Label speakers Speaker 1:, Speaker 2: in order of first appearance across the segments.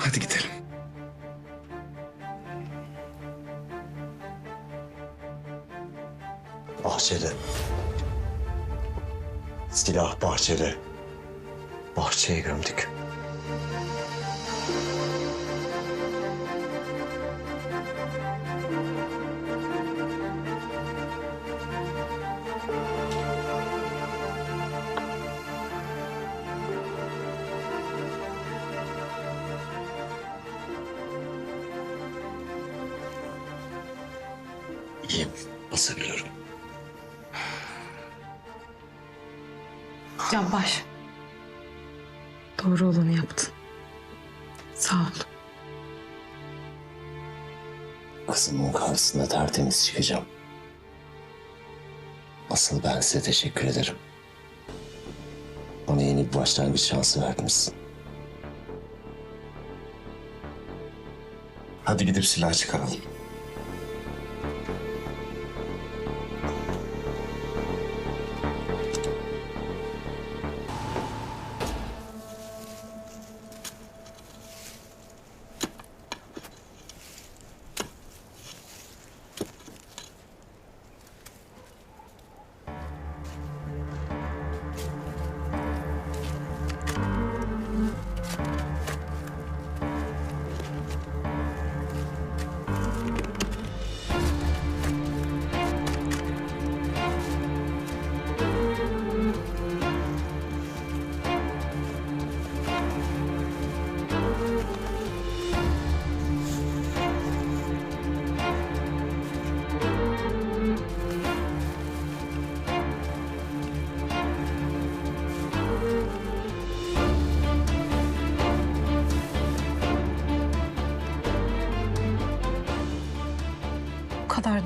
Speaker 1: Hadi gidelim.
Speaker 2: Bahçede. Silah bahçede. Bahçeye gömdük. İyiyim. Basabiliyorum.
Speaker 3: Canbaş. Doğru olanı yaptın. Sağ ol.
Speaker 2: Kızımın karşısında tertemiz çıkacağım. Asıl ben size teşekkür ederim. Bana yeni bir başlangıç şansı verdiniz.
Speaker 1: Hadi gidip silah çıkaralım.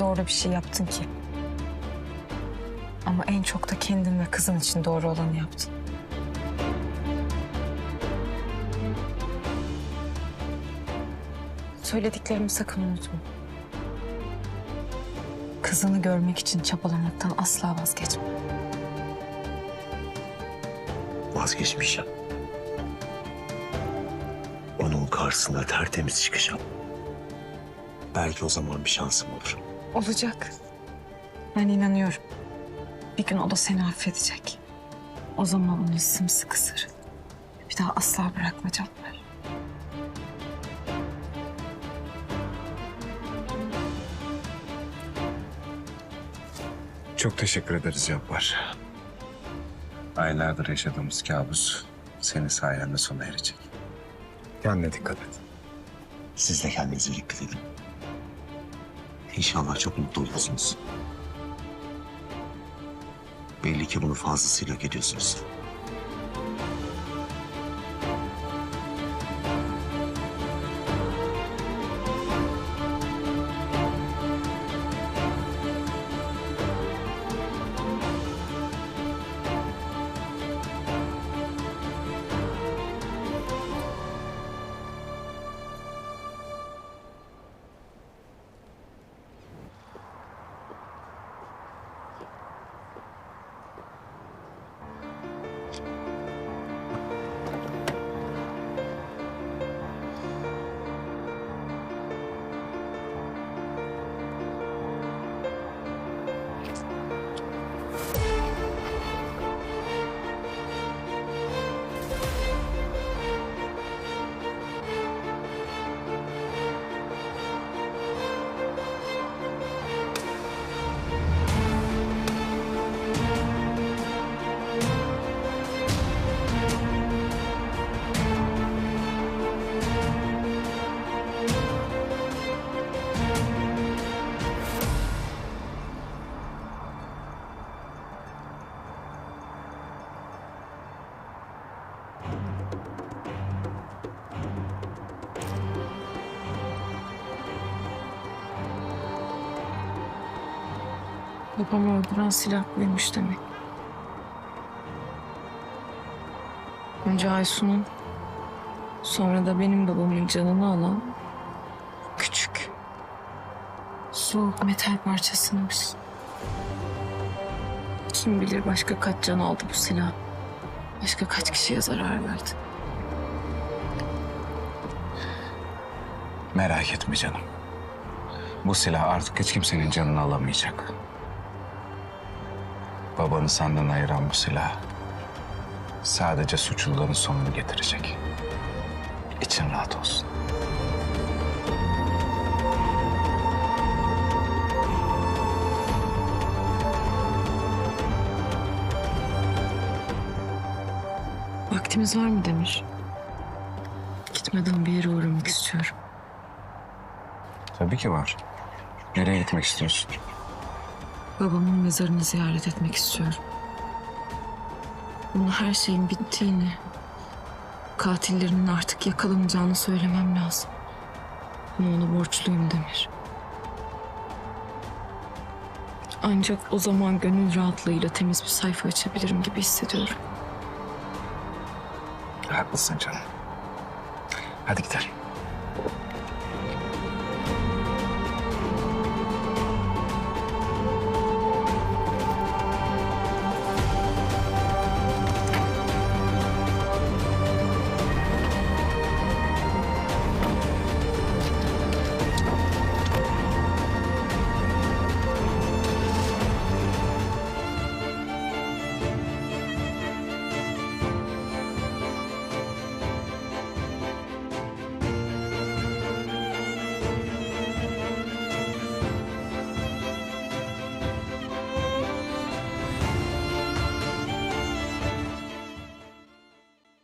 Speaker 3: Doğru bir şey yaptın ki. Ama en çok da kendin ve kızın için doğru olanı yaptın. Söylediklerimi sakın unutma. Kızını görmek için çabalamaktan asla vazgeçme.
Speaker 2: Vazgeçmeyeceğim. Onun karşısında tertemiz çıkacağım. Belki o zaman bir şansım olur.
Speaker 3: Olacak. Ben inanıyorum. Bir gün o da seni affedecek. O zaman onu sımsıkı sarıl. Bir daha asla bırakma Canber.
Speaker 1: Çok teşekkür ederiz Cabbar. Aylardır yaşadığımız kabus senin sayende sona erecek. Kendine dikkat et.
Speaker 2: Siz de kendinize dikkat edin. İnşallah çok mutlu olursunuz. Belli ki bunu fazlasıyla hak ediyorsunuz.
Speaker 3: Babamı öldüren silah buymuş demek. Önce Aysun'un, sonra da benim babamın canını alan küçük, soğuk metal parçasıymış. Kim bilir başka kaç can aldı bu silah. Başka kaç kişiye zarar verdi.
Speaker 1: Merak etme canım. Bu silah artık hiç kimsenin canını alamayacak. Babanı senden ayıran bu silah sadece suçluların sonunu getirecek. İçin rahat olsun.
Speaker 3: Vaktimiz var mı Demir? Gitmeden bir yere uğramak istiyorum.
Speaker 1: Tabii ki var. Nereye gitmek istiyorsun?
Speaker 3: Babamın mezarını ziyaret etmek istiyorum. Ona her şeyin bittiğini, katillerinin artık yakalanacağını söylemem lazım. Ama ona borçluyum Demir. Ancak o zaman gönül rahatlığıyla temiz bir sayfa açabilirim gibi hissediyorum.
Speaker 1: Haklısın canım. Hadi gidelim.